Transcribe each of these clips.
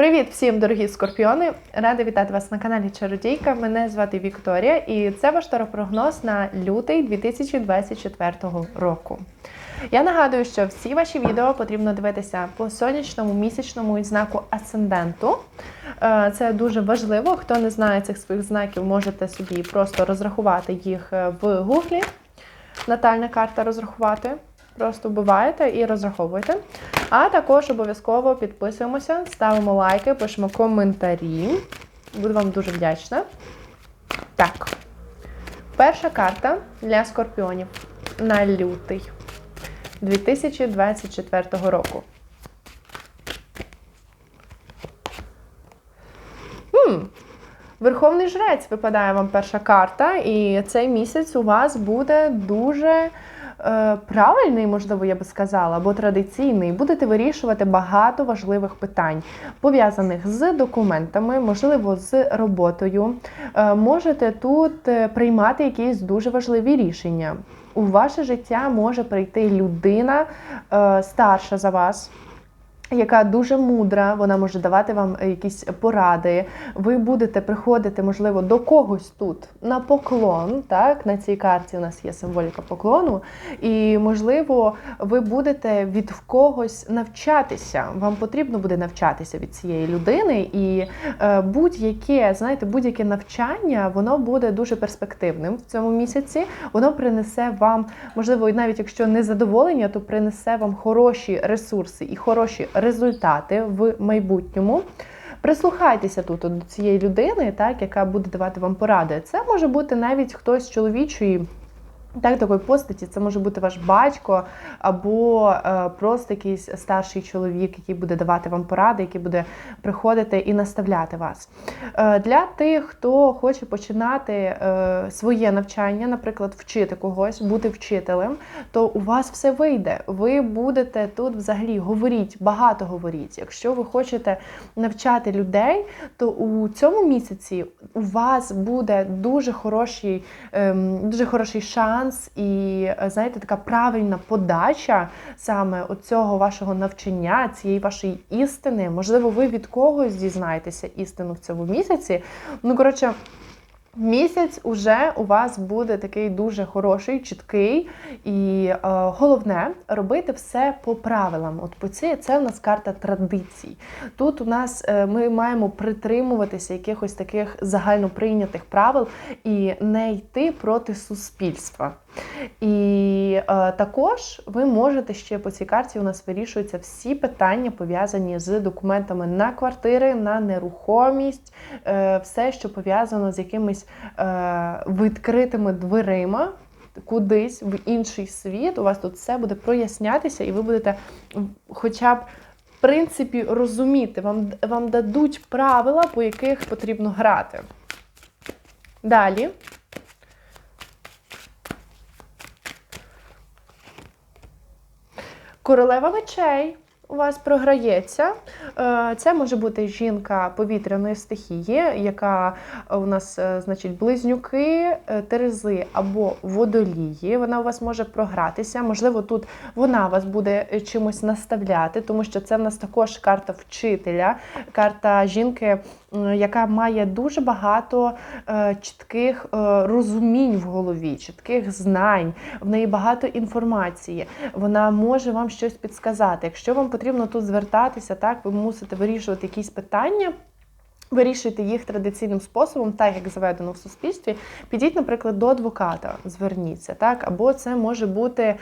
Привіт всім, дорогі скорпіони! Рада вітати вас на каналі Чародійка. Мене звати Вікторія, і це ваш таропрогноз на лютий 2024 року. Я нагадую, що всі ваші відео потрібно дивитися по сонячному місячному і знаку асценденту. Е, Це дуже важливо. Хто не знає цих своїх знаків, можете собі просто розрахувати їх е, в гуглі. Натальна карта розрахувати. Просто вбиваєте і розраховуєте. А також обов'язково підписуємося, ставимо лайки, пишемо коментарі. Буду вам дуже вдячна. Так. Перша карта для скорпіонів на лютий 2024 року. Хм. Верховний жрець випадає вам перша карта, і цей місяць у вас буде дуже правильний, можливо, я би сказала, або традиційний. Будете вирішувати багато важливих питань, пов'язаних з документами, можливо, з роботою. Е, можете тут е, приймати якісь дуже важливі рішення. У ваше життя може прийти людина е, старша за вас яка дуже мудра, вона може давати вам якісь поради. Ви будете приходити, можливо, до когось тут на поклон. Так, на цій карті у нас є символіка поклону, і можливо, ви будете від когось навчатися. Вам потрібно буде навчатися від цієї людини, і е, будь-яке, знаєте, будь-яке навчання, воно буде дуже перспективним в цьому місяці. Воно принесе вам, можливо, навіть якщо не задоволення, то принесе вам хороші ресурси і хороші результати в майбутньому. Прислухайтеся тут до цієї людини, так, яка буде давати вам поради. Це може бути навіть хтось з чоловічої. Так, такої постаті це може бути ваш батько або е, просто якийсь старший чоловік, який буде давати вам поради, який буде приходити і наставляти вас. Е, для тих, хто хоче починати е, своє навчання, наприклад, вчити когось, бути вчителем, то у вас все вийде. Ви будете тут взагалі говоріть, багато говоріть. Якщо ви хочете навчати людей, то у цьому місяці у вас буде дуже хороший, е, дуже хороший шанс шанс і, е, знаєте, така правильна подача саме оцього вашого навчання, цієї вашої істини. Можливо, ви від когось дізнаєтеся істину в цьому місяці. Ну, коротше. Місяць уже у вас буде такий дуже хороший, чіткий, і е, головне робити все по правилам. От по це, це у нас карта традицій. Тут у нас е, ми маємо притримуватися якихось таких загальноприйнятих правил і не йти проти суспільства. І е, також ви можете ще по цій карті у нас вирішуються всі питання, пов'язані з документами на квартири, на нерухомість, е, все, що пов'язано з якимись е, відкритими дверима. Кудись в інший світ, у вас тут все буде прояснятися, і ви будете хоча б в принципі розуміти, вам, вам дадуть правила, по яких потрібно грати. Далі. Королева мечей у вас програється. Е, це може бути жінка повітряної стихії, яка у нас, е, значить, близнюки, е, терези або водолії. Вона у вас може програтися. Можливо, тут вона вас буде чимось наставляти, тому що це в нас також карта вчителя, карта жінки, яка має дуже багато чітких розумінь в голові, чітких знань, в неї багато інформації. Вона може вам щось підсказати. Якщо вам потрібно тут звертатися, так, ви мусите вирішувати якісь питання. Вирішуйте їх традиційним способом, так як заведено в суспільстві. Підіть, наприклад, до адвоката, зверніться, так, або це може бути е,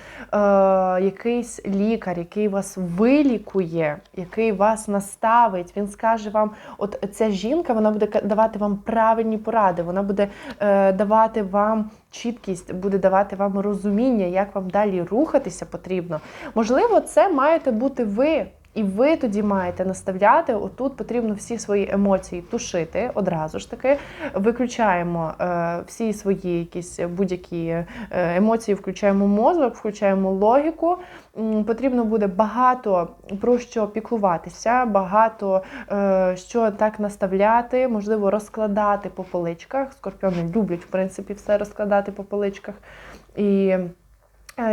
якийсь лікар, який вас вилікує, який вас наставить. Він скаже вам: от ця жінка вона буде давати вам правильні поради, вона буде е, давати вам чіткість, буде давати вам розуміння, як вам далі рухатися потрібно. Можливо, це маєте бути ви. І ви тоді маєте наставляти. Отут потрібно всі свої емоції тушити одразу ж таки. Виключаємо е, всі свої якісь будь-які е, емоції, включаємо мозок, включаємо логіку. Потрібно буде багато про що піклуватися, багато е, що так наставляти, можливо, розкладати по поличках. Скорпіони люблять, в принципі, все розкладати по поличках. І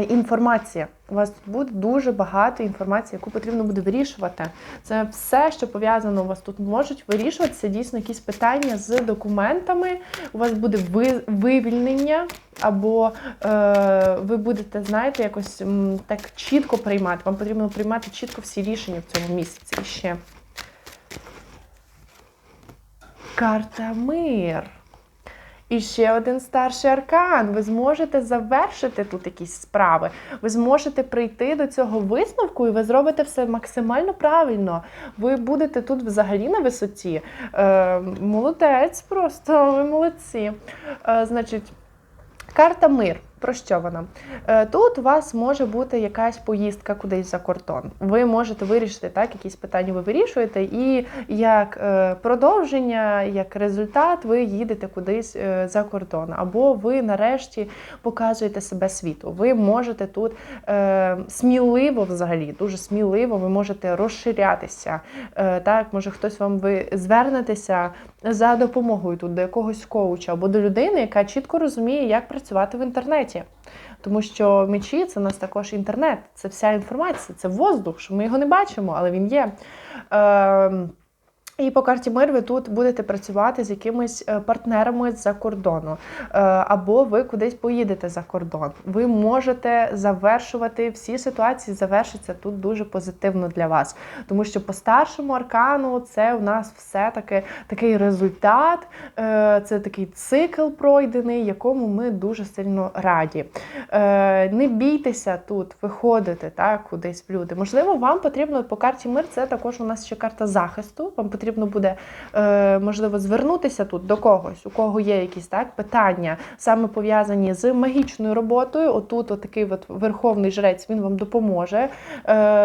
Інформація. У вас тут буде дуже багато інформації, яку потрібно буде вирішувати. Це все, що пов'язано у вас тут можуть вирішуватися дійсно якісь питання з документами. У вас буде вивільнення, або е, ви будете, знаєте, якось так чітко приймати. Вам потрібно приймати чітко всі рішення в цьому місяці. Ще карта мир. І ще один старший аркан. Ви зможете завершити тут якісь справи. Ви зможете прийти до цього висновку, і ви зробите все максимально правильно. Ви будете тут взагалі на висоті. Е, молодець, просто ви молодці. Е, значить, карта мир. Про що вона? Е, Тут у вас може бути якась поїздка кудись за кордон. Ви можете вирішити так, якісь питання ви вирішуєте, і як е, продовження, як результат, ви їдете кудись е, за кордон. Або ви нарешті показуєте себе світу. Ви можете тут сміливо, взагалі, дуже сміливо, ви можете розширятися. Так, може хтось вам ви звернетеся за допомогою тут до якогось коуча або до людини, яка чітко розуміє, як працювати в інтернеті. Тому що мечі це у нас також інтернет, це вся інформація, це воздух, що ми його не бачимо, але він є. Е, і по карті мир ви тут будете працювати з якимись е, партнерами з-за кордону, Е, або ви кудись поїдете за кордон. Ви можете завершувати всі ситуації, завершиться тут дуже позитивно для вас. Тому що по старшому аркану це у нас все-таки такий результат, е, це такий цикл пройдений, якому ми дуже сильно раді. Не бійтеся тут виходити так, кудись в люди. Можливо, вам потрібно по карті мир, це також у нас ще карта захисту. Вам потрібно буде е, можливо звернутися тут до когось, у кого є якісь так питання, саме пов'язані з магічною роботою. Отут, отакий от верховний жрець, він вам допоможе. Е,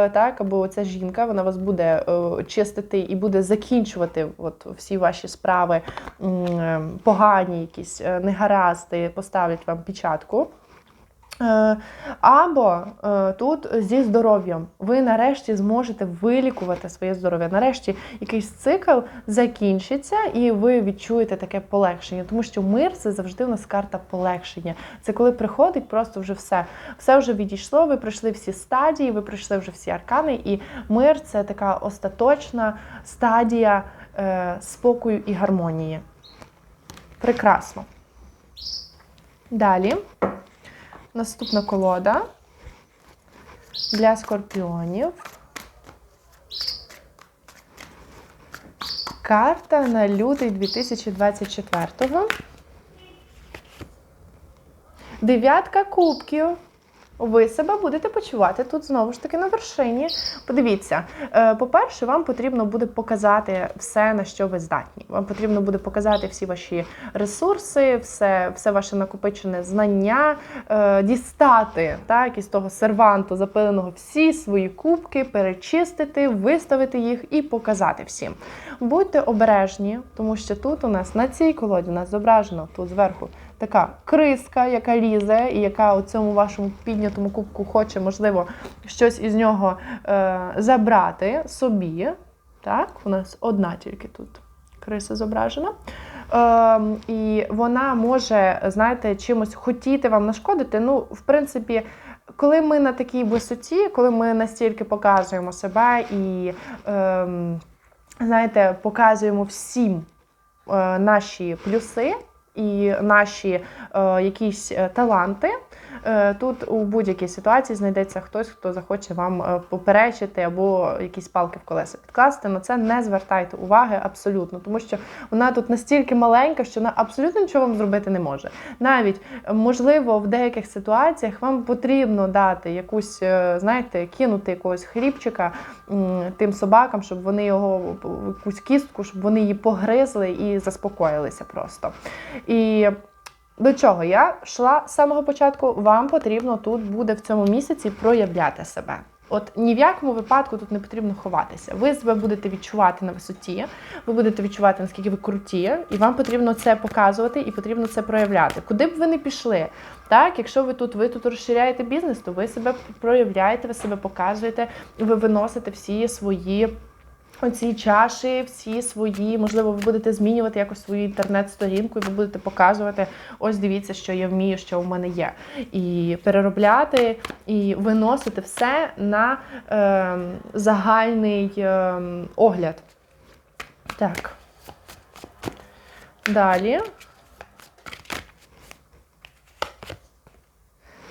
так, або ця жінка, вона вас буде е, чистити і буде закінчувати от всі ваші справи погані, якісь негаразди, поставлять вам печатку. Е, Або е, тут зі здоров'ям ви нарешті зможете вилікувати своє здоров'я. Нарешті якийсь цикл закінчиться, і ви відчуєте таке полегшення, тому що мир це завжди у нас карта полегшення. Це коли приходить просто вже все. Все вже відійшло. Ви пройшли всі стадії, ви пройшли вже всі аркани, і мир це така остаточна стадія е, спокою і гармонії. Прекрасно. Далі. Наступна колода для скорпіонів. Карта на лютий 2024-го. Дев'ятка кубків. Ви себе будете почувати тут знову ж таки на вершині. Подивіться, е, по-перше, вам потрібно буде показати все, на що ви здатні. Вам потрібно буде показати всі ваші ресурси, все все ваше накопичене знання, е, дістати так, із того серванту запиленого всі свої кубки, перечистити, виставити їх і показати всім. Будьте обережні, тому що тут у нас на цій колоді у нас зображено тут зверху така криска, яка лізе, і яка у цьому вашому піднятому кубку хоче, можливо, щось із нього е, забрати собі. Так, у нас одна тільки тут криса зображена. Е, і вона може, знаєте, чимось хотіти вам нашкодити. Ну, в принципі, коли ми на такій висоті, коли ми настільки показуємо себе і, е, знаєте, показуємо всім е, наші плюси і наші е, якісь е, таланти. Е, Тут у будь-якій ситуації знайдеться хтось, хто захоче вам е, поперечити або якісь палки в колеса підкласти. На це не звертайте уваги абсолютно, тому що вона тут настільки маленька, що вона абсолютно нічого вам зробити не може. Навіть можливо, в деяких ситуаціях вам потрібно дати якусь, е, знаєте, кинути якогось хлібчика тим собакам, щоб вони його якусь кістку, щоб вони її погризли і заспокоїлися просто. І до чого я йшла з самого початку, вам потрібно тут буде в цьому місяці проявляти себе. От ні в якому випадку тут не потрібно ховатися. Ви себе будете відчувати на висоті, ви будете відчувати, наскільки ви круті, і вам потрібно це показувати і потрібно це проявляти. Куди б ви не пішли, так, якщо ви тут, ви тут розширяєте бізнес, то ви себе проявляєте, ви себе показуєте, ви виносите всі свої Оці чаші, всі свої, можливо, ви будете змінювати якось свою інтернет-сторінку, і ви будете показувати, ось дивіться, що я вмію, що у мене є. І переробляти, і виносити все на е, загальний е, огляд. Так. Далі.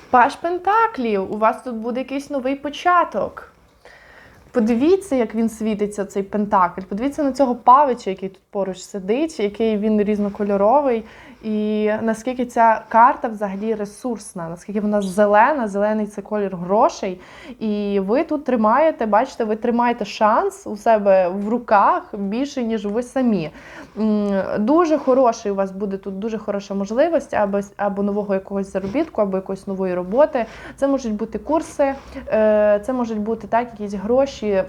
Паш Пентаклів, у вас тут буде якийсь новий початок. Подивіться, як він світиться, цей пентакль. Подивіться на цього павича, який тут поруч сидить, який він різнокольоровий. І наскільки ця карта взагалі ресурсна, наскільки вона зелена, зелений це колір грошей. І ви тут тримаєте, бачите, ви тримаєте шанс у себе в руках більше, ніж ви самі. Дуже хороший у вас буде тут дуже хороша можливість або, або нового якогось заробітку, або якоїсь нової роботи. Це можуть бути курси, е, це можуть бути так, якісь гроші.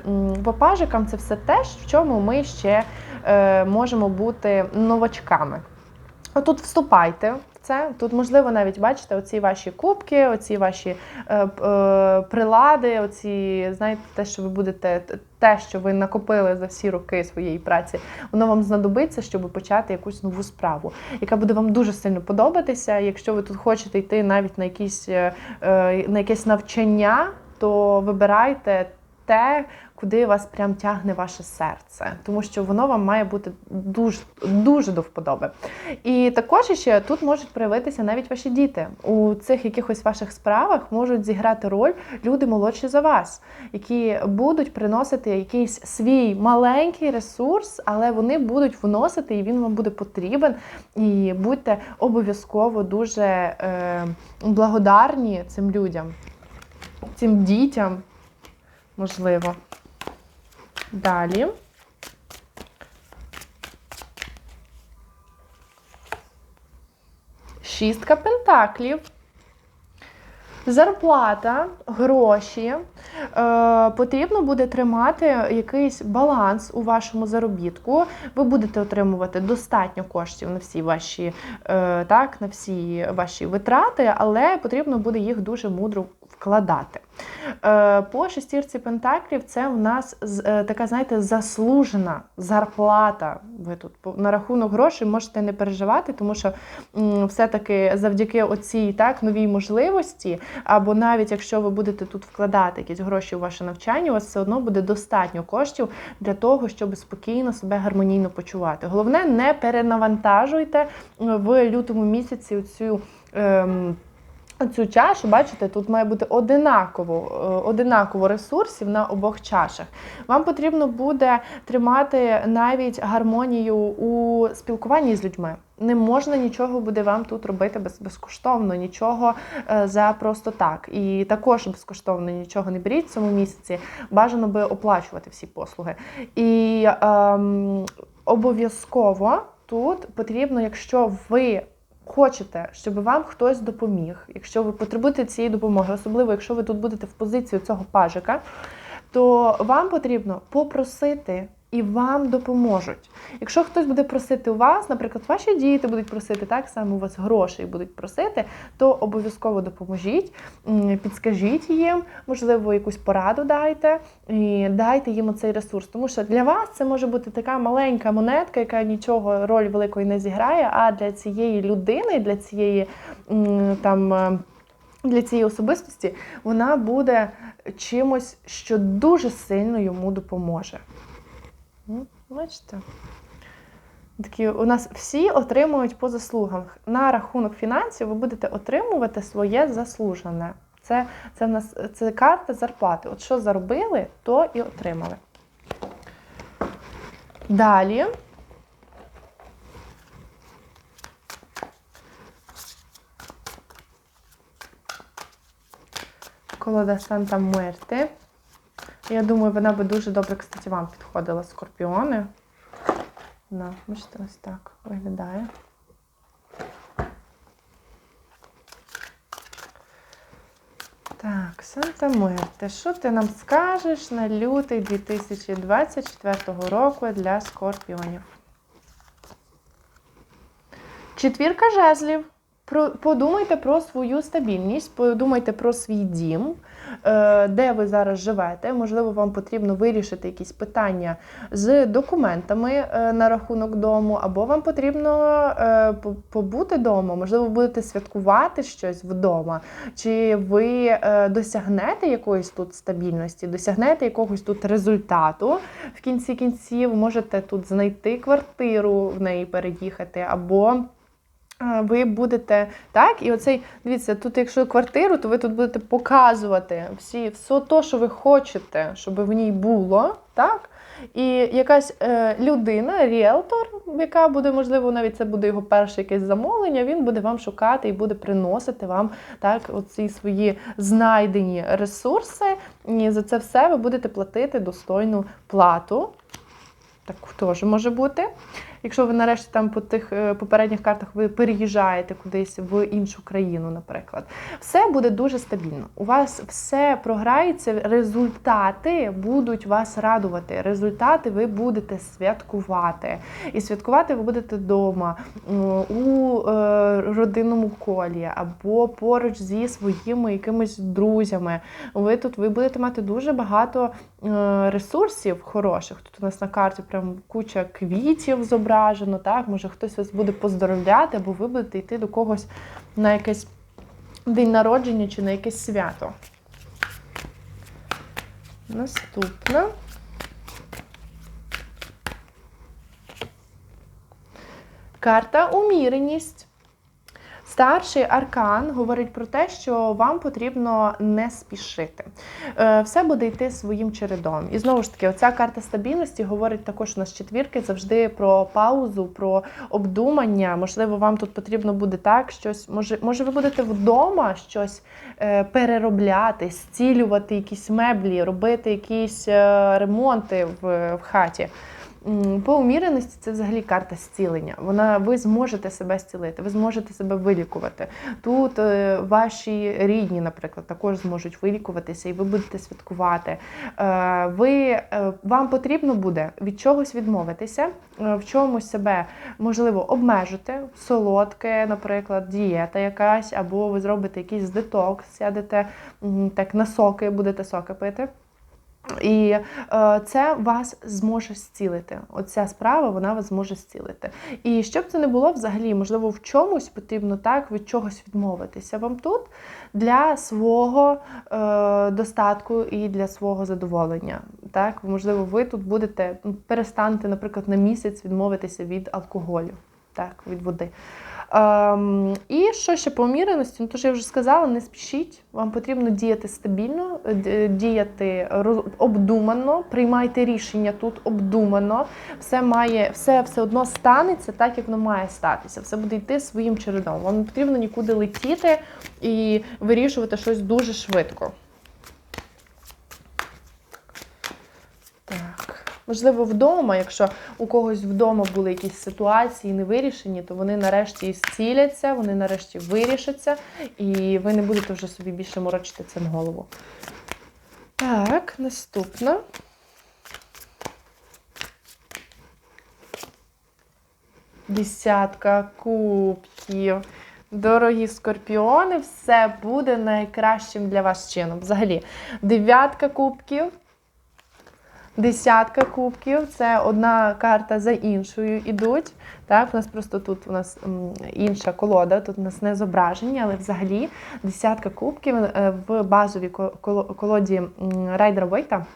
По пажикам це все те, в чому ми ще е, можемо бути новачками. Отут вступайте в це. Тут, можливо, навіть бачите, оці ваші кубки, оці ваші е, е, прилади, оці, знаєте, те, що ви будете, те, що ви накопили за всі роки своєї праці, воно вам знадобиться, щоб почати якусь нову справу, яка буде вам дуже сильно подобатися. Якщо ви тут хочете йти навіть на якісь е, е, на якесь навчання, то вибирайте те, куди вас прям тягне ваше серце, тому що воно вам має бути дуже дуже до вподоби. І також ще тут можуть проявитися навіть ваші діти. У цих якихось ваших справах можуть зіграти роль люди молодші за вас, які будуть приносити якийсь свій маленький ресурс, але вони будуть вносити, і він вам буде потрібен. І будьте обов'язково дуже е, благодарні цим людям, цим дітям, можливо. Далі. Шістка пентаклів. Зарплата, гроші. Е, потрібно буде тримати якийсь баланс у вашому заробітку. Ви будете отримувати достатньо коштів на всі ваші, е, так, на всі ваші витрати, але потрібно буде їх дуже мудро вкладати. Е, по шестірці пентаклів це в нас е, така, знаєте, заслужена зарплата. Ви тут на рахунок грошей можете не переживати, тому що все-таки завдяки оцій так новій можливості, або навіть якщо ви будете тут вкладати якісь гроші у ваше навчання, у вас все одно буде достатньо коштів для того, щоб спокійно себе гармонійно почувати. Головне, не перенавантажуйте е, в лютому місяці цю. Ем, Цю чашу, бачите, тут має бути одинаково, е, одинаково ресурсів на обох чашах. Вам потрібно буде тримати навіть гармонію у спілкуванні з людьми. Не можна нічого буде вам тут робити без, безкоштовно, нічого е, за просто так. І також безкоштовно нічого не беріть в цьому місяці. Бажано би оплачувати всі послуги. І ем, обов'язково тут потрібно, якщо ви хочете, щоб вам хтось допоміг, якщо ви потребуєте цієї допомоги, особливо якщо ви тут будете в позиції цього пажика, то вам потрібно попросити. І вам допоможуть. Якщо хтось буде просити у вас, наприклад, ваші діти будуть просити так само у вас грошей будуть просити, то обов'язково допоможіть, підскажіть їм, можливо, якусь пораду дайте і дайте їм оцей ресурс. Тому що для вас це може бути така маленька монетка, яка нічого роль великої не зіграє. А для цієї людини, для цієї там. е, Для цієї особистості вона буде чимось, що дуже сильно йому допоможе. М, Бачите? Такі у нас всі отримують по заслугах. На рахунок фінансів ви будете отримувати своє заслужене. Це, це, в нас, це карта зарплати. От що заробили, то і отримали. Далі. Колода Санта Муерте. Я думаю, вона би дуже добре, кстати, вам підходила скорпіони. На, бачите, ось так виглядає. Так, Санта Мирте, що ти нам скажеш на лютий 2024 року для скорпіонів? Четвірка жезлів. Про, подумайте про свою стабільність, подумайте про свій дім, е, де ви зараз живете. Можливо, вам потрібно вирішити якісь питання з документами е, на рахунок дому, або вам потрібно е, побути вдома, можливо, будете святкувати щось вдома, чи ви досягнете якоїсь тут стабільності, досягнете якогось тут результату? В кінці кінців, можете тут знайти квартиру, в неї переїхати, або ви будете так, і оцей, дивіться, тут, якщо квартиру, то ви тут будете показувати всі, все то, що ви хочете, щоб в ній було, так? І якась е, людина, ріелтор, яка буде, можливо, навіть це буде його перше якесь замовлення, він буде вам шукати і буде приносити вам так, оці свої знайдені ресурси. І за це все ви будете платити достойну плату. Так теж може бути. Якщо ви нарешті там по тих е, попередніх картах ви переїжджаєте кудись в іншу країну, наприклад, все буде дуже стабільно. У вас все програється, результати будуть вас радувати. Результати ви будете святкувати. І святкувати ви будете вдома у е, родинному колі або поруч зі своїми якимись друзями. Ви тут ви будете мати дуже багато е, ресурсів хороших. Тут у нас на карті прям куча квітів зображено. Так, може хтось вас буде поздоровляти, або ви будете йти до когось на якесь день народження чи на якесь свято. Наступна. Карта уміреність. Старший аркан говорить про те, що вам потрібно не спішити. Е, Все буде йти своїм чередом. І знову ж таки, оця карта стабільності говорить також у нас четвірки завжди про паузу, про обдумання. Можливо, вам тут потрібно буде так, щось. Може, може, ви будете вдома щось е, переробляти, зцілювати якісь меблі, робити якісь е, ремонти в, в хаті. По уміреності це взагалі карта зцілення. Вона ви зможете себе зцілити, ви зможете себе вилікувати. Тут е, ваші рідні, наприклад, також зможуть вилікуватися, і ви будете святкувати. Е, ви, е, вам потрібно буде від чогось відмовитися, в чомусь себе можливо обмежити, солодке, наприклад, дієта якась, або ви зробите якийсь детокс, сядете так на соки, будете соки пити. І е, це вас зможе зцілити. Оця справа вона вас зможе зцілити. І щоб це не було взагалі, можливо, в чомусь потрібно так від чогось відмовитися вам тут для свого е, достатку і для свого задоволення. Так, можливо, ви тут будете ну, перестанете, наприклад, на місяць відмовитися від алкоголю, так, від води. Ем, і що ще по уміреності? Ну, то ж я вже сказала, не спішіть. Вам потрібно діяти стабільно, е, діяти роз- обдумано, приймайте рішення тут обдумано. Все має, все все одно станеться так, як воно має статися. Все буде йти своїм чередом. Вам не потрібно нікуди летіти і вирішувати щось дуже швидко. Так. Можливо, вдома, якщо у когось вдома були якісь ситуації не вирішені, то вони нарешті зціляться, вони нарешті вирішаться, і ви не будете вже собі більше морочити цим голову. Так, наступна. Десятка кубків. Дорогі скорпіони, все буде найкращим для вас чином. Взагалі, дев'ятка кубків. Десятка кубків це одна карта за іншою ідуть. Так, у нас просто тут у нас інша колода, тут у нас не зображення, але взагалі десятка кубків е, в базовій колоді Райдера Вейта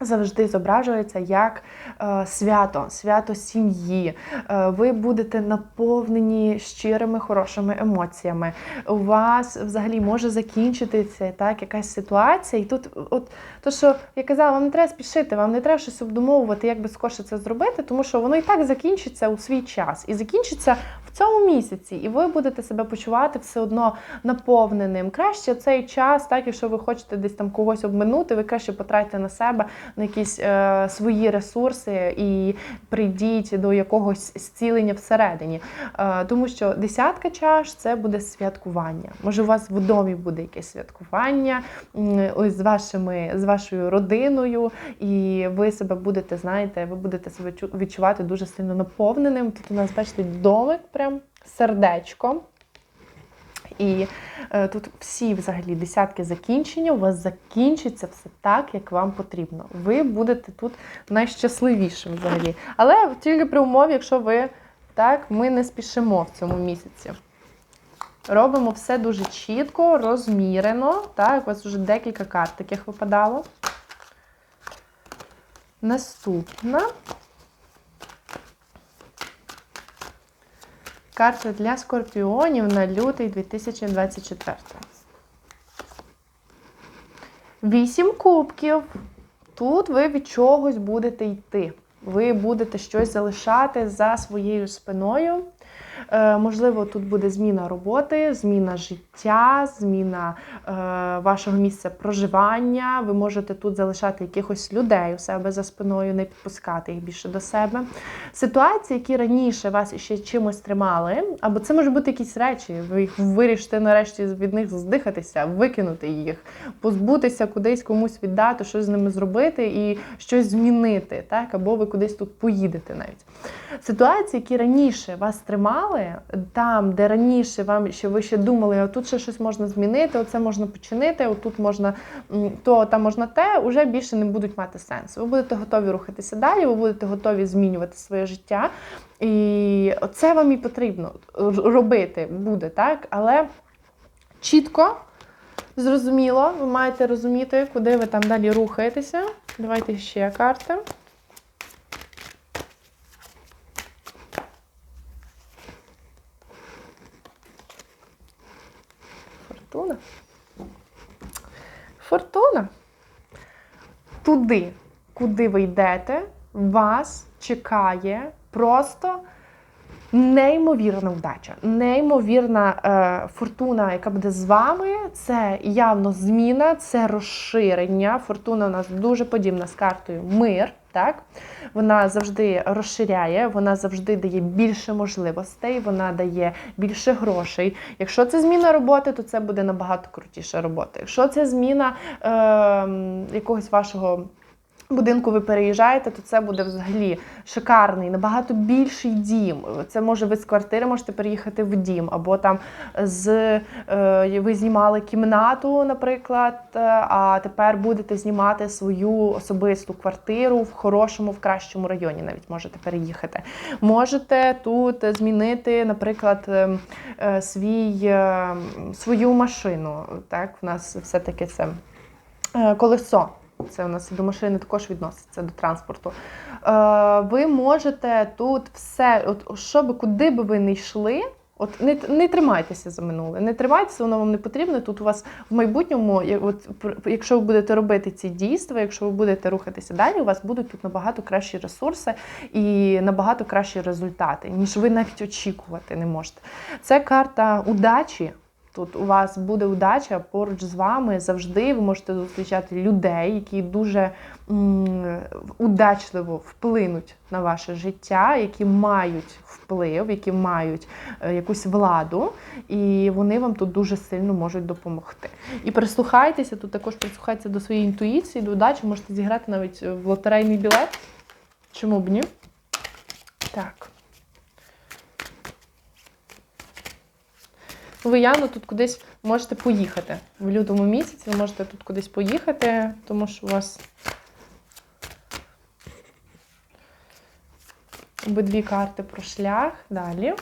завжди зображується як е, свято, свято сім'ї. Е, ви будете наповнені щирими хорошими емоціями. У вас взагалі може закінчитися так, якась ситуація. І тут, от то, що я казала, вам не треба спішити, вам не треба щось обдумовувати, як би скорше це зробити, тому що воно і так закінчиться у свій час. І закінчиться цьому місяці, і ви будете себе почувати все одно наповненим. Краще цей час, так, якщо ви хочете десь там когось обминути, ви краще потратьте на себе на якісь е, свої ресурси і прийдіть до якогось зцілення всередині. Е, тому що десятка чаш це буде святкування. Може, у вас в домі буде якесь святкування ось з вашими з вашою родиною, і ви себе будете, знаєте, ви будете себе чу- відчувати дуже сильно наповненим. Тут у нас бачите домик, прям сердечко. І е, тут всі взагалі десятки закінчення, у вас закінчиться все так, як вам потрібно. Ви будете тут найщасливішим взагалі. Але тільки при умові, якщо ви так, ми не спішимо в цьому місяці. Робимо все дуже чітко, розмірено. Так, у вас вже декілька карт таких випадало. Наступна. Карта для скорпіонів на лютий 2024. Вісім кубків. Тут ви від чогось будете йти. Ви будете щось залишати за своєю спиною. Е, можливо, тут буде зміна роботи, зміна життя, зміна е, вашого місця проживання. Ви можете тут залишати якихось людей у себе за спиною, не підпускати їх більше до себе. Ситуації, які раніше вас ще чимось тримали, або це може бути якісь речі, ви їх вирішите нарешті від них здихатися, викинути їх, позбутися кудись комусь віддати, щось з ними зробити і щось змінити, так? або ви кудись тут поїдете навіть. Ситуації, які раніше вас тримали, там, де раніше вам ще ви ще думали, а тут ще щось можна змінити, оце можна починити, отут можна то, там можна те, вже більше не будуть мати сенсу. Ви будете готові рухатися далі, ви будете готові змінювати своє життя. І це вам і потрібно робити буде, так? Але чітко. Зрозуміло, ви маєте розуміти, куди ви там далі рухаєтеся. Давайте ще карти. Фортуна. Фортуна. Туди, куди ви йдете, вас чекає просто неймовірна вдача, неймовірна е, фортуна, яка буде з вами. Це явно зміна, це розширення. Фортуна у нас дуже подібна з картою мир. Так, вона завжди розширяє, вона завжди дає більше можливостей, вона дає більше грошей. Якщо це зміна роботи, то це буде набагато крутіша робота. Якщо це зміна е, якогось вашого будинку ви переїжджаєте, то це буде взагалі шикарний, набагато більший дім. Це може ви з квартири можете переїхати в дім, або там з е, ви знімали кімнату, наприклад, е, а тепер будете знімати свою особисту квартиру в хорошому, в кращому районі. Навіть можете переїхати. Можете тут змінити, наприклад, е, свій, свою машину. Так, в нас все-таки це е, колесо. Це у нас до машини також відноситься до транспорту. Е, ви можете тут все, от щоб куди би ви не йшли, от не, не тримайтеся за минуле, не тримайтеся, воно вам не потрібно. Тут у вас в майбутньому, от, якщо ви будете робити ці дійства, якщо ви будете рухатися далі, у вас будуть тут набагато кращі ресурси і набагато кращі результати, ніж ви навіть очікувати не можете. Це карта удачі. Тут у вас буде удача поруч з вами завжди. Ви можете зустрічати людей, які дуже м, удачливо вплинуть на ваше життя, які мають вплив, які мають е, якусь владу, і вони вам тут дуже сильно можуть допомогти. І прислухайтеся, тут також прислухайтеся до своєї інтуїції, до удачі, можете зіграти навіть в лотерейний білет. Чому б ні? Так. Ви явно тут кудись можете поїхати. В лютому місяці ви можете тут кудись поїхати, тому що у вас обидві карти про шлях. Далі.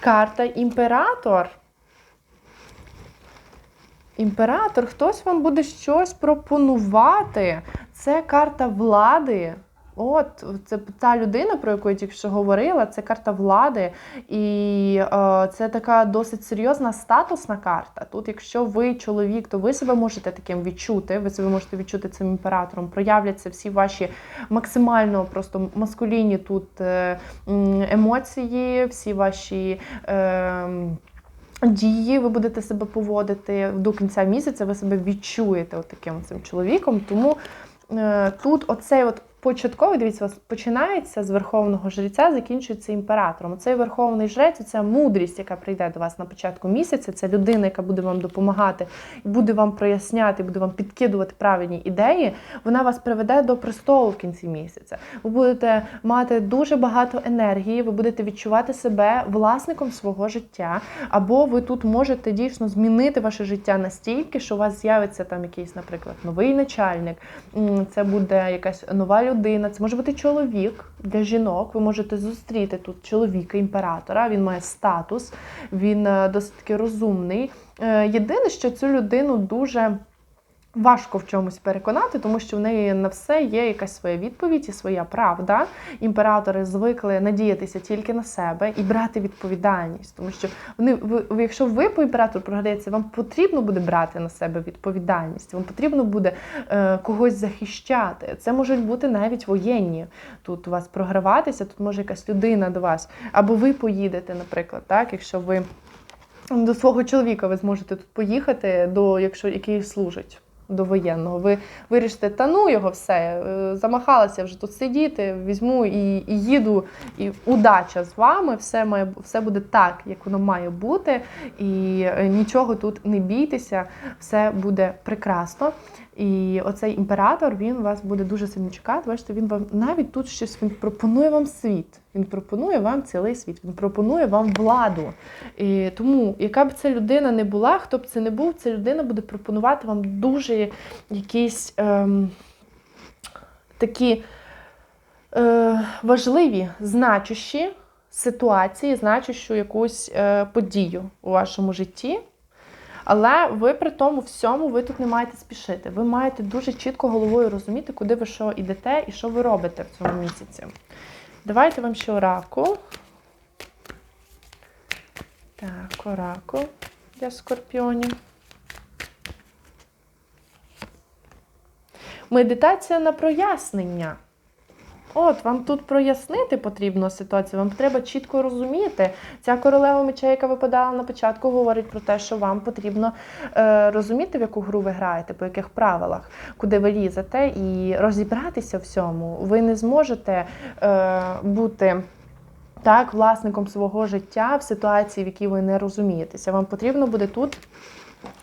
Карта імператор. Імператор, хтось вам буде щось пропонувати. Це карта влади. От, це та людина, про яку я тільки що говорила, це карта влади, і е, це така досить серйозна статусна карта. Тут, якщо ви чоловік, то ви себе можете таким відчути. Ви себе можете відчути цим імператором. Проявляться всі ваші максимально просто маскулінні тут е, емоції, всі ваші. Е, Дії, ви будете себе поводити до кінця місяця, ви себе відчуєте от таким цим чоловіком. Тому е, тут оцей от початково, дивіться, вас починається з верховного жреця, закінчується імператором. Цей верховний жрець це мудрість, яка прийде до вас на початку місяця. Це людина, яка буде вам допомагати, буде вам проясняти, буде вам підкидувати правильні ідеї. Вона вас приведе до престолу в кінці місяця. Ви будете мати дуже багато енергії, ви будете відчувати себе власником свого життя, або ви тут можете дійсно змінити ваше життя настільки, що у вас з'явиться там якийсь, наприклад, новий начальник. Це буде якась нова людина, це може бути чоловік для жінок. Ви можете зустріти тут чоловіка, імператора. Він має статус, він е, досить розумний. Е, Єдине, що цю людину дуже. Важко в чомусь переконати, тому що в неї на все є якась своя відповідь і своя правда. Імператори звикли надіятися тільки на себе і брати відповідальність, тому що вони, ви, якщо ви по імператору прогадаєте, вам потрібно буде брати на себе відповідальність. Вам потрібно буде е, когось захищати. Це можуть бути навіть воєнні. Тут у вас програватися, тут може якась людина до вас, або ви поїдете, наприклад, так, якщо ви. До свого чоловіка ви зможете тут поїхати, до якщо який служить до воєнного. Ви вирішите, та ну його все, е, замахалася вже тут сидіти, візьму і, і їду, і удача з вами, все має все буде так, як воно має бути, і е, нічого тут не бійтеся, все буде прекрасно. І оцей імператор він вас буде дуже сильно чекати. Бачите, він вам навіть тут щось він пропонує вам світ. Він пропонує вам цілий світ, він пропонує вам владу. І тому, яка б ця людина не була, хто б це не був, ця людина буде пропонувати вам дуже якісь ем, такі е, важливі, значущі ситуації, значущу якусь е, подію у вашому житті. Але ви при тому всьому ви тут не маєте спішити. Ви маєте дуже чітко головою розуміти, куди ви що йдете і що ви робите в цьому місяці. Давайте вам ще оракул. Так, оракул для скорпіонів. Медитація на прояснення. От, вам тут прояснити потрібно ситуацію, вам треба чітко розуміти. Ця королева меча, яка випадала на початку, говорить про те, що вам потрібно е, розуміти, в яку гру ви граєте, по яких правилах, куди ви лізете, і розібратися в всьому. Ви не зможете е, бути. Так, власником свого життя в ситуації, в якій ви не розумієтеся. Вам потрібно буде тут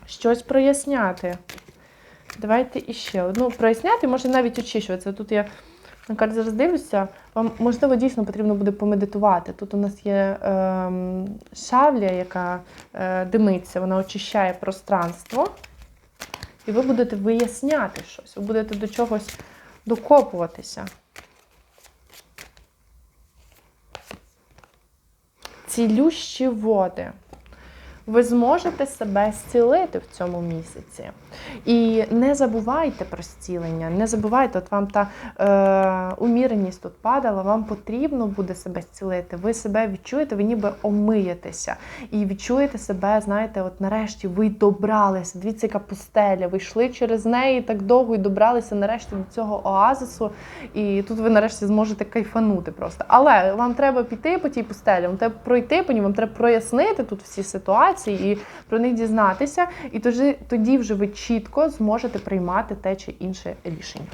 щось проясняти. Давайте іще одну проясняти, може навіть очищуватися. Тут я на карті зараз дивлюся, вам можливо дійсно потрібно буде помедитувати. Тут у нас є ем, шавля, яка е, димиться, вона очищає пространство, і ви будете виясняти щось, ви будете до чогось докопуватися. Цілющі води. Ви зможете себе зцілити в цьому місяці. І не забувайте про зцілення, не забувайте, от вам та е, уміреність тут падала, вам потрібно буде себе зцілити. Ви себе відчуєте, ви ніби омиєтеся. І відчуєте себе, знаєте, от нарешті ви добралися. Дивіться, яка пустеля. Ви йшли через неї так довго і добралися нарешті до цього оазису. І тут ви нарешті зможете кайфанути просто. Але вам треба піти по тій пустелі, вам треба пройти по ній, вам треба прояснити тут всі ситуації і про них дізнатися. І тоді, тоді вже ви чітко зможете приймати те чи інше рішення.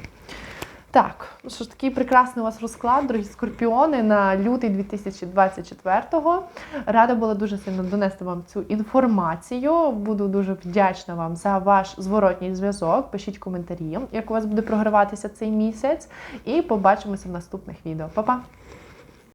Так, ну що ж такий прекрасний у вас розклад, дорогі скорпіони, на лютий 2024-го. Рада була дуже сильно донести вам цю інформацію. Буду дуже вдячна вам за ваш зворотній зв'язок. Пишіть коментарі, як у вас буде програватися цей місяць. І побачимося в наступних відео. Па-па!